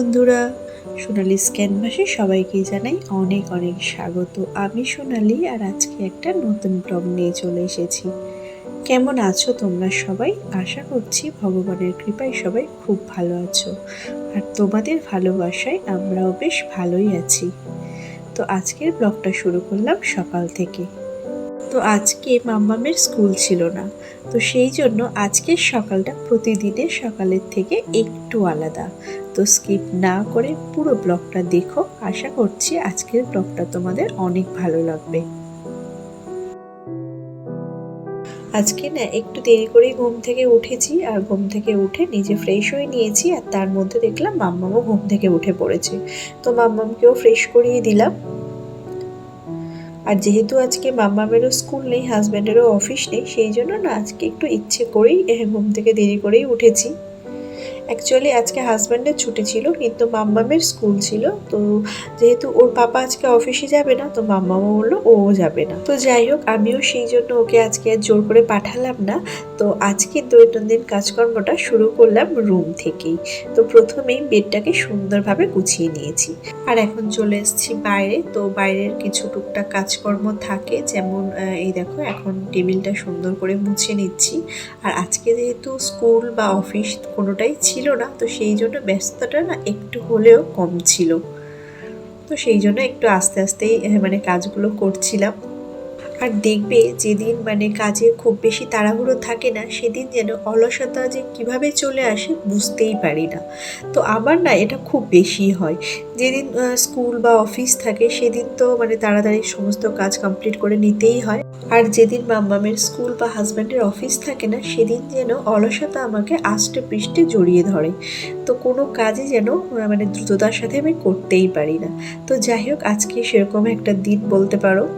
বন্ধুরা, সোনালি ক্যানভাসে সবাইকে জানাই অনেক অনেক স্বাগত। আমি সোনালি আর আজকে একটা নতুন ব্লগ নিয়ে চলে এসেছি। কেমন আছো তোমরা সবাই? আশা করছি ভগবানের কৃপায় সবাই খুব ভালো আছো। আর তোমাদের ভালোবাসায় আমরাও বেশ ভালোই আছি। তো আজকের ব্লগটা শুরু করলাম সকাল থেকে। তো আজকে মাম্মামের স্কুল ছিল না। তো সেই জন্য আজকের সকালটা প্রতিদিনের সকালের থেকে একটু আলাদা। তো স্কিপ না করে পুরো ব্লগটা দেখো। আশা করছি আজকের ব্লগটা তোমাদের অনেক ভালো লাগবে। আজকে না একটু দেরি করেই ঘুম থেকে উঠেছি আর ঘুম থেকে উঠে নিজে ফ্রেশ হয়ে নিয়েছি আর তার মধ্যে দেখলাম মাম্মামও ঘুম থেকে উঠে পড়েছে। তো মাম্মামকেও ফ্রেশ করিয়ে দিলাম। আর যেহেতু আজকে মাম্মামেরও স্কুল নেই হাজব্যান্ডেরও অফিস নেই, সেই জন্য না আজকে একটু ইচ্ছে করেই ঘুম থেকে দেরি করেই উঠেছি। অ্যাকচুয়ালি আজকে হাজব্যান্ডের ছুটি ছিল, কিন্তু মাম্মামের স্কুল ছিল। তো যেহেতু ওর পাপা আজকে অফিসে যাবে না, তো মাম্মামও বলল ও যাবে না। তো যাই হোক, আমিও সেই জন্য ওকে আজকে জোর করে পাঠালাম না। তো আজকে দৈনন্দিন কাজকর্মটা শুরু করলাম রুম থেকেই। তো প্রথমেই বেডটাকে সুন্দরভাবে গুছিয়ে নিয়েছি। আর এখন চলে এসেছি বাইরে। তো বাইরের কিছু টুকটাক কাজকর্ম থাকে, যেমন এই দেখো, এখন টেবিলটা সুন্দর করে মুছে নিচ্ছি। আর আজকে যেহেতু স্কুল বা অফিস কোনোটাই ছিল না, তো সেই জন্য ব্যস্ততা না একটু হলেও কম ছিল। তো সেই জন্য একটু আস্তে আস্তেই মানে কাজগুলো করছিলাম। আর দেখবে যেদিন মানে কাজে খুব বেশি তাড়াহুড়ো থাকে না, সেদিন যেন অলসতা যে কীভাবে চলে আসে বুঝতেই পারি না। তো আমার না এটা খুব বেশি হয়। যেদিন স্কুল বা অফিস থাকে, সেদিন তো মানে তাড়াতাড়ি সমস্ত কাজ কমপ্লিট করে নিতেই হয়। আর যেদিন মাম্মামের স্কুল বা হাজব্যান্ডের অফিস থাকে না, সেদিন যেন অলসতা আমাকে আষ্টে পৃষ্ঠে জড়িয়ে ধরে। তো কোনো কাজই যেন মানে দ্রুততার সাথে আমি করতেই পারি না। তো যাই হোক, আজকে সেরকম একটা দিন বলতে পারো।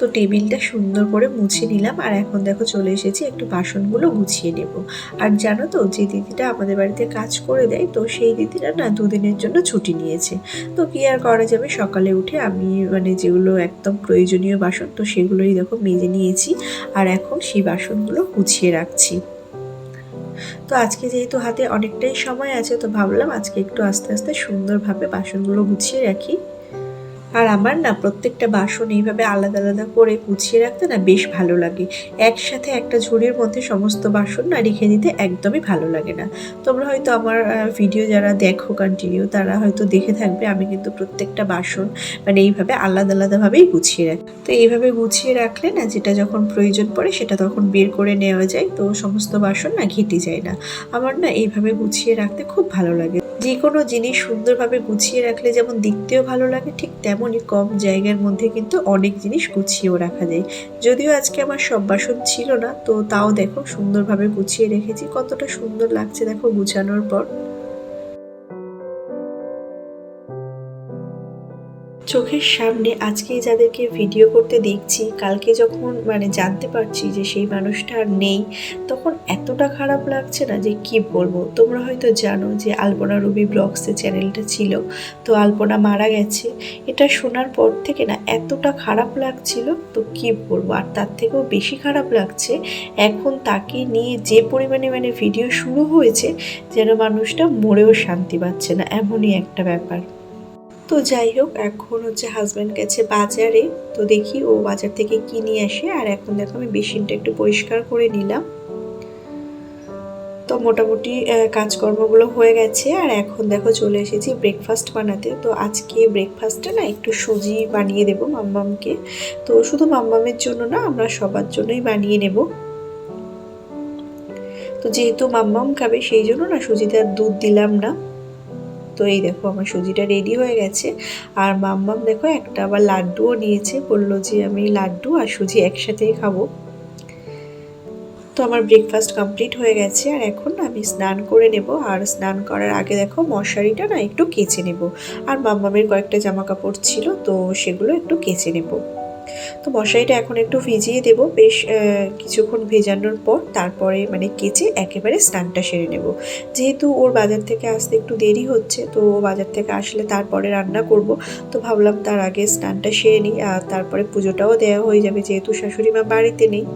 তো টেবিলটা সুন্দর করে মুছে নিলাম আর এখন দেখো চলে এসেছি একটু বাসনগুলো গুছিয়ে নেব। আর জানো তো যে দিদিটা আমাদের বাড়িতে কাজ করে দেয়, তো সেই দিদিটা না দুদিনের জন্য ছুটি নিয়েছে। তো কি আর করা যাবে? সকালে উঠে আমি মানে যেগুলো একদম প্রয়োজনীয় বাসন, তো সেগুলোই দেখো মেজে নিয়েছি আর এখন সেই বাসনগুলো গুছিয়ে রাখছি। তো আজকে যেহেতু হাতে অনেকটাই সময় আছে, তো ভাবলাম আজকে একটু আস্তে আস্তে সুন্দরভাবে বাসনগুলো গুছিয়ে রাখি। আর আমার না প্রত্যেকটা বাসন এইভাবে আলাদা আলাদা করে গুছিয়ে রাখতে না বেশ ভালো লাগে। একসাথে একটা ঝুড়ির মধ্যে সমস্ত বাসন না রেখে দিতে একদমই ভালো লাগে না। তোমরা হয়তো আমার ভিডিও যারা দেখো কন্টিনিউ তারা হয়তো দেখে থাকবে আমি কিন্তু প্রত্যেকটা বাসন মানে এইভাবে আলাদা আলাদাভাবেই গুছিয়ে রাখি। তো এইভাবে গুছিয়ে রাখলে না যেটা যখন প্রয়োজন পড়ে সেটা তখন বের করে নেওয়া যায়, তো সমস্ত বাসন না ঘেটে যায় না। আমার না এইভাবে গুছিয়ে রাখতে খুব ভালো লাগে। যে কোনো জিনিস সুন্দরভাবে গুছিয়ে রাখলে যেমন দেখতেও ভালো লাগে, ঠিক তেমনই কম জায়গার মধ্যে কিন্তু অনেক জিনিস গুছিয়েও রাখা যায়। যদিও আজকে আমার সব বাসন ছিল না, তো তাও দেখো সুন্দরভাবে গুছিয়ে রেখেছি। কতটা সুন্দর লাগছে দেখো গুছানোর পর। চোখের সামনে আজকে যাদেরকে ভিডিও করতে দেখছি, কালকে যখন মানে জানতে পারছি যে সেই মানুষটা আর নেই, তখন এতটা খারাপ লাগছে না যে কি বলব? তোমরা হয়তো জানো যে আলপনা রবি ব্লগসের চ্যানেলটা ছিল, তো আলপনা মারা গেছে। এটা শোনার পর থেকে না এতটা খারাপ লাগছিল, তো কি বলব? আর তার থেকেও বেশি খারাপ লাগছে, এখন তাকে নিয়ে যে পরিমাণে মানে ভিডিও শুরু হয়েছে, যেন মানুষটা মরেও শান্তি পাচ্ছে না, এমনই একটা ব্যাপার। তো যাই হোক, এখন হচ্ছে হাজব্যান্ড গেছে বাজারে। তো দেখি ও বাজার থেকে কি নিয়ে আসে। আর এখন দেখো আমি বেসিনটা একটু পরিষ্কার করে নিলাম। তো মোটামুটি কাজকর্মগুলো হয়ে গেছে। আর এখন দেখো চলে এসেছি ব্রেকফাস্ট বানাতে। তো আজকে ব্রেকফাস্টটা না একটু সুজি বানিয়ে দেবো মাম্মামকে। তো শুধু মাম্মামের জন্য না, আমরা সবার জন্যই বানিয়ে নেব। তো যেহেতু মাম্মাম খাবে, সেই জন্য না সুজিতে আর দুধ দিলাম না। তো এই দেখো আমার সুজিটা রেডি হয়ে গেছে। আর মাম্মাম দেখো একটা আবার লাড্ডুও নিয়েছে, বলল যে আমি লাড্ডু আর সুজি একসাথেই খাব। তো আমার ব্রেকফাস্ট কমপ্লিট হয়ে গেছে আর এখন আমি স্নান করে নেব। আর স্নান করার আগে দেখো মশারিটা না একটু কেচে নেব। আর মাম্মামের কয়েকটা জামা কাপড় ছিল, তো সেগুলো একটু কেচে নেব। তো মশারিটা এখন একটু ভিজিয়ে দেব। বেশ কিছুক্ষণ ভেজানোর পর তারপরে মানে কেচে একেবারে স্নানটা সেরে নেব। যেহেতু ওর বাজার থেকে আসতে একটু দেরি হচ্ছে, তো ও বাজার থেকে আসলে তারপরে রান্না করব। তো ভাবলাম তার আগে স্নানটা সেরে নিই, আর তারপরে পুজোটাও দেওয়া হয়ে যাবে যেহেতু শাশুড়ি মা বাড়িতে নেই।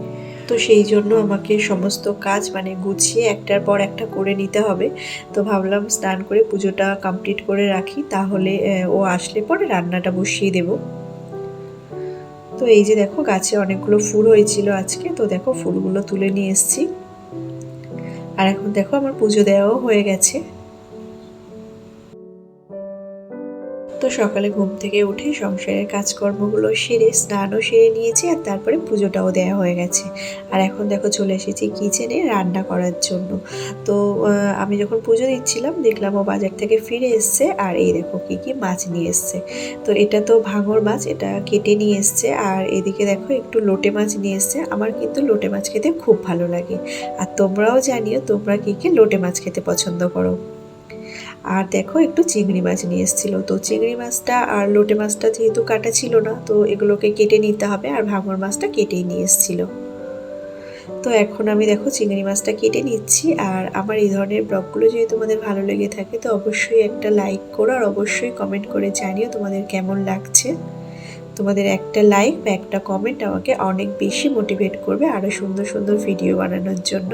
তো সেই জন্য আমাকে সমস্ত কাজ মানে গুছিয়ে একটার পর একটা করে নিতে হবে। তো ভাবলাম স্নান করে পুজোটা কমপ্লিট করে রাখি, তাহলে ও আসলে পরে রান্নাটা বসিয়ে দেব। তো এই যে দেখো গাছে অনেকগুলো ফুল হয়েছিল আজকে, তো দেখো ফুলগুলো তুলে নিয়ে এসছি। আর এখন দেখো আমার পুজো দেওয়াও হয়ে গেছে। সকালে ঘুম থেকে উঠে সংসারের কাজকর্মগুলো সেরে স্নানও সেরে নিয়েছি আর তারপরে পুজোটাও দেওয়া হয়ে গেছে। আর এখন দেখো চলে এসেছি কিচেনে রান্না করার জন্য। তো আমি যখন পুজো দিচ্ছিলাম, দেখলাম ও বাজার থেকে ফিরে এসছে আর এই দেখো কি কি মাছ নিয়ে এসছে। তো এটা তো ভাঙর মাছ, এটা কেটে নিয়ে এসছে আর এদিকে দেখো একটু লোটে মাছ নিয়ে এসছে। আমার কিন্তু লোটে মাছ খেতে খুব ভালো লাগে। আর তোমরাও জানিও তোমরা কী কী লোটে মাছ খেতে পছন্দ করো। আর দেখো একটু চিংড়ি মাছ নিয়ে এসেছিল। তো চিংড়ি মাছটা আর লোটে মাছটা যেহেতু কাটা ছিল না, তো এগুলোকে কেটে নিতে হবে আর ভাঙর মাছটা কেটেই নিয়ে এসেছিল। তো এখন আমি দেখো চিংড়ি মাছটা কেটে নিচ্ছি আর আমার এই ধরনের ব্লগগুলো যদি তোমাদের ভালো লেগে থাকে তো অবশ্যই একটা লাইক করো আর অবশ্যই কমেন্ট করে জানিও তোমাদের কেমন লাগছে। তোমাদের একটা লাইক বা একটা কমেন্ট আমাকে অনেক বেশি মোটিভেট করবে আরও সুন্দর সুন্দর ভিডিও বানানোর জন্য।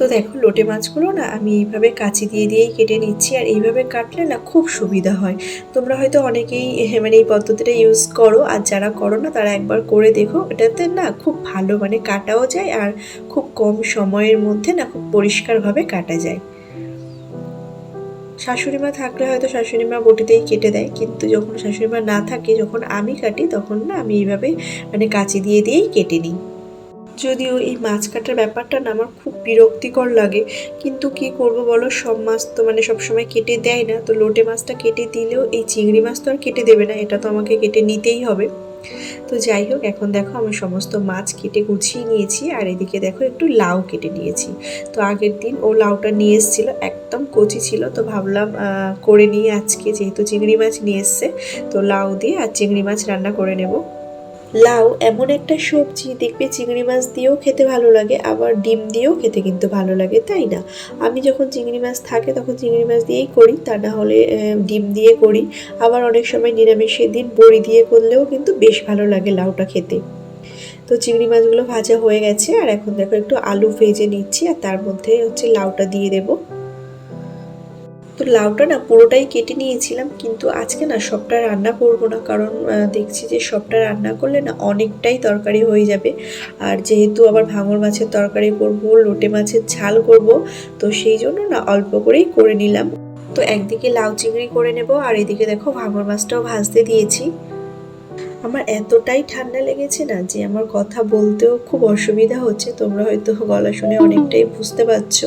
তো দেখো লোটে মাছগুলো না আমি এইভাবে কাঁচি দিয়ে দিয়েই কেটে নিচ্ছি আর এইভাবে কাটলে না খুব সুবিধা হয়। তোমরা হয়তো অনেকেই মানে এই পদ্ধতিটা ইউজ করো আর যারা করো না তারা একবার করে দেখো। এটাতে না খুব ভালো মানে কাটাও যায় আর খুব কম সময়ের মধ্যে না খুব পরিষ্কারভাবে কাটা যায়। শাশুড়ি মা থাকলে হয়তো শাশুড়ি মা বটিতেই কেটে দেয় কিন্তু যখন শাশুড়ি মা না থাকে যখন আমি কাটি তখন না আমি এইভাবে মানে কাঁচি দিয়ে দিয়েই কেটে নিই। যদিও এই মাছ কাটার ব্যাপারটা না আমার খুব বিরক্তিকর লাগে। কিন্তু কি করব বলো? সব মাছ তো মানে সবসময় কেটে দেয় না। তো লোটে মাছটা কেটে দিলেও এই চিংড়ি মাছ তো আর কেটে দেবে না। এটা তো আমাকে কেটে নিতেই হবে। তো যাই হোক, এখন দেখো আমি সমস্ত মাছ কেটে গুছিয়ে নিয়েছি। আর এদিকে দেখো একটু লাউ কেটে নিয়েছি। তো আগের দিন ও লাউটা নিয়ে এসেছিল, একদম কচি ছিল। তো ভাবলাম করে নিয়ে আজকে। যেহেতু চিংড়ি মাছ নিয়ে এসছে, তো লাউ দিয়ে আর চিংড়ি মাছ রান্না করে নেব। লাউ এমন একটা সবজি, দেখবে চিংড়ি মাছ দিয়েও খেতে ভালো লাগে, আবার ডিম দিয়েও খেতে কিন্তু ভালো লাগে, তাই না? আমি যখন চিংড়ি মাছ থাকে তখন চিংড়ি মাছ দিয়েই করি, তা না হলে ডিম দিয়ে করি। আবার অনেক সময় নিরামিষের দিন বড়ি দিয়ে করলেও কিন্তু বেশ ভালো লাগে লাউটা খেতে। তো চিংড়ি মাছগুলো ভাজা হয়ে গেছে, আর এখন দেখো একটু আলু ভেজে নিচ্ছি, আর তার মধ্যে হচ্ছে লাউটা দিয়ে দেবো। তো লাউটা না পুরোটাই কেটে নিয়েছিলাম, কিন্তু আজকে না সবটা রান্না করব না, কারণ দেখছি যে সবটা রান্না করলে না অনেকটাই তরকারি হয়ে যাবে। আর যেহেতু আবার ভাঙর মাছের তরকারি করব, লোটে মাছের ঝাল করব, তো সেই জন্য না অল্প করেই করে নিলাম। তো একদিকে লাউ চিংড়ি করে নেব, আর এদিকে দেখো ভাঙর মাছটাও ভাজতে দিয়েছি। আমার এতটাই ঠান্ডা লেগেছে না যে আমার কথা বলতেও খুব অসুবিধা হচ্ছে, তোমরা হয়তো গলা শুনে অনেকটাই বুঝতে পারছ।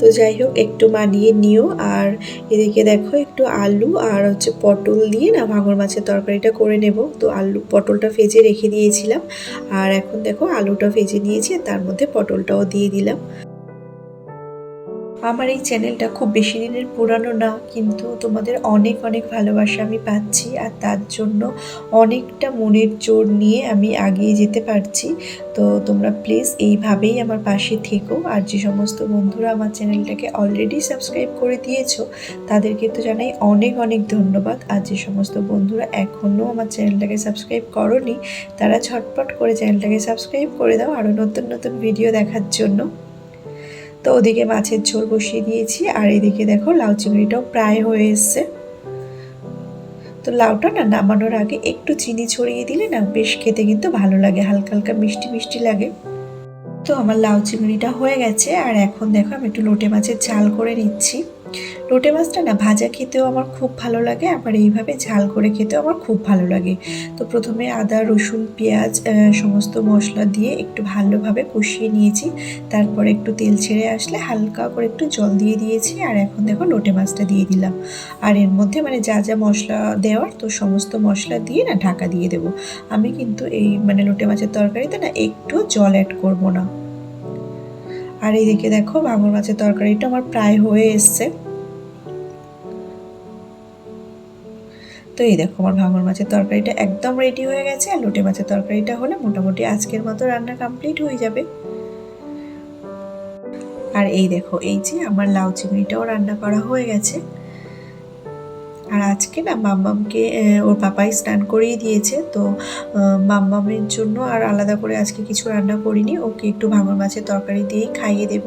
তো যাই হোক, একটু মানিয়ে নিও। আর এদিকে দেখো, একটু আলু আর হচ্ছে পটল দিয়ে না ভাঙর মাছের তরকারিটা করে নেব। তো আলু, পটলটা ভেজে রেখে দিয়েছিলাম। আর এখন দেখো, আলুটা ভেজে নিয়েছি তার মধ্যে পটলটাও দিয়ে দিলাম। আমার এই চ্যানেলটা খুব বেশি দিনের পুরানো না, কিন্তু তোমাদের অনেক অনেক ভালোবাসা আমি পাচ্ছি আর তার জন্য অনেকটা মনের জোর নিয়ে আমি আগিয়ে যেতে পারছি। তো তোমরা প্লিজ এইভাবেই আমার পাশে থেকো আর যে সমস্ত বন্ধুরা আমার চ্যানেলটাকে অলরেডি সাবস্ক্রাইব করে দিয়েছ, তাদেরকে তো জানাই অনেক অনেক ধন্যবাদ। আর যে সমস্ত বন্ধুরা এখনও আমার চ্যানেলটাকে সাবস্ক্রাইব করনি, তারা ঝটপট করে চ্যানেলটাকে সাবস্ক্রাইব করে দাও আরও নতুন নতুন ভিডিও দেখার জন্য। তো ওদিকে মাছের ঝোল বসিয়ে দিয়েছি, আর এদিকে দেখো লাউ চিংড়িটাও প্রায় হয়ে এসছে। তো লাউটা না নামানোর আগে একটু চিনি ছড়িয়ে দিলে না বেশ খেতে কিন্তু ভালো লাগে, হালকা হালকা মিষ্টি মিষ্টি লাগে। তো আমার লাউ চিংড়িটা হয়ে গেছে, আর এখন দেখো আমি একটু লোটে মাছের ঝাল করে নিচ্ছি। লোটে মাছটা না ভাজা খেতেও আমার খুব ভালো লাগে, আবার এইভাবে ঝাল করে খেতেও আমার খুব ভালো লাগে। তো প্রথমে আদা, রসুন, পেঁয়াজ সমস্ত মশলা দিয়ে একটু ভালোভাবে কষিয়ে নিয়েছি। তারপরে একটু তেল ছেড়ে আসলে হালকা করে একটু জল দিয়ে দিয়েছি আর এখন দেখো লোটে মাছটা দিয়ে দিলাম। আর এর মধ্যে মানে যা যা মশলা দেওয়ার তো সমস্ত মশলা দিয়ে না ঢাকা দিয়ে দেবো। আমি কিন্তু এই মানে লোটে মাছের তরকারিতে না একটু জল অ্যাড করব না। আর এইদিকে দেখো বাঙুর মাছের তরকারিটা আমার প্রায় হয়ে এসছে। তো এই দেখো, আমার ভাঙর মাছের তরকারিটা একদম রেডি হয়ে গেছে, আর লোটে মাছের তরকারিটা হলে মোটামুটি আজকের মতো রান্না কমপ্লিট হয়ে যাবে। আর এই দেখো, এই যে আমার লাউ চিংড়িটাও রান্না করা হয়ে গেছে। আর আজকে না মাম্মামকে ওর পাপাই স্নান করিয়ে দিয়েছে, তো মাম্মামের জন্য আর আলাদা করে আজকে কিছু রান্না করিনি। ওকে একটু ভাঙর মাছের তরকারি দিয়েই খাইয়ে দেব।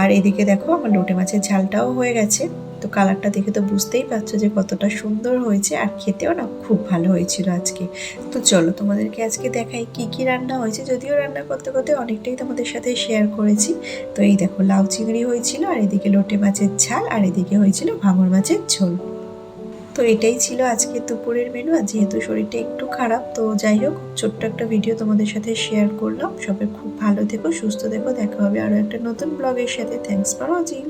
আর এদিকে দেখো আমার লোটে মাছের ঝালটাও হয়ে গেছে। তো কালারটা দেখে তো বুঝতেই পারছ যে কতটা সুন্দর হয়েছে, আর খেতেও না খুব ভালো হয়েছিল আজকে। তো চলো তোমাদেরকে আজকে দেখাই কি কি রান্না হয়েছে। যদিও রান্না করতে করতে অনেকটাই তোমাদের সাথে শেয়ার করেছি। তো এই দেখো লাউ চিংড়ি হয়েছিল, আর এদিকে লোটে মাছের ঝাল, আর এদিকে হয়েছিল ভাঙর মাছের ঝোল। তো এটাই ছিল আজকে দুপুরের মেনু আর যেহেতু শরীরটা একটু খারাপ, তো যাই হোক, ছোট্ট একটা ভিডিও তোমাদের সাথে শেয়ার করলাম। সবাই খুব ভালো থেকো, সুস্থ থেকো। দেখা হবে আরও একটা নতুন ব্লগের সাথে। Thanks for watching